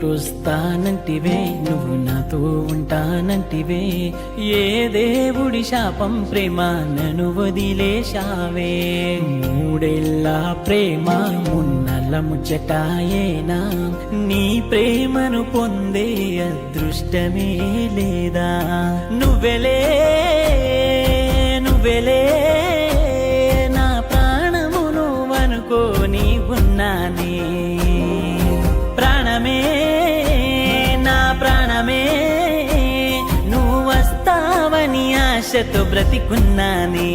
వెంటొస్తానంటివే నువ్వు నాతో ఉంటానంటివే. ఏ దేవుడి శాపం ప్రేమ నన్ను వదిలేశావే. మూడేళ్ళ ప్రేమ మున్నల్ల ముచ్చటాయేనా. నీ ప్రేమను పొందే అదృష్టమే లేదా. నువ్వెలే ఆశతో బ్రతికున్నానే.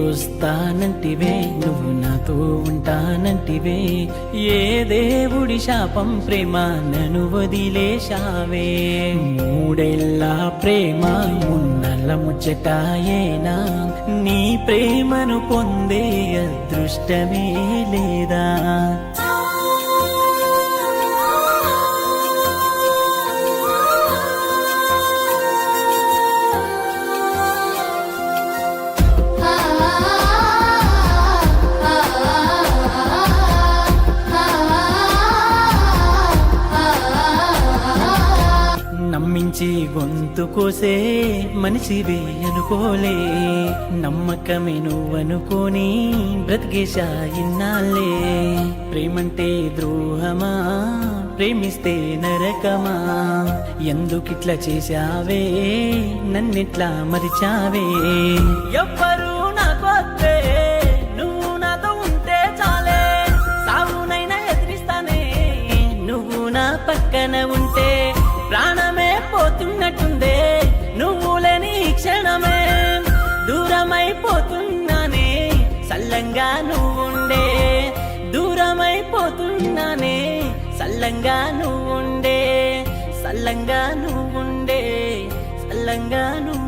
వెంటొస్తానంటివే నువ్వు నాతో ఉంటానంటివే. ఏ దేవుడి శాపం ప్రేమ నన్ను వదిలేశావే మూడేళ్ళ ప్రేమ మున్నల్ల ముచ్చటాయేనా నీ ప్రేమను పొందే అదృష్టమే లేదా? గొంతు కోసే మనిషివే అనుకోలే నమ్మకమే నువ్వనుకోని బ్రతికేశా ఇన్నాళ్ళే. ప్రేమంటే ద్రోహమా ప్రేమిస్తే నరకమా? ఎందుకిట్లా చేశావే? నన్నిట్లా మరిచావే? పోతున్నట్టుందే. నువ్వు లేని క్షణమే దూరమైపోతున్నానే. సల్లంగా నువ్వుండే. దూరమైపోతున్నానే. సల్లంగా నువ్వుండే. సల్లంగా నువ్వుండే. సల్లంగా నువ్వు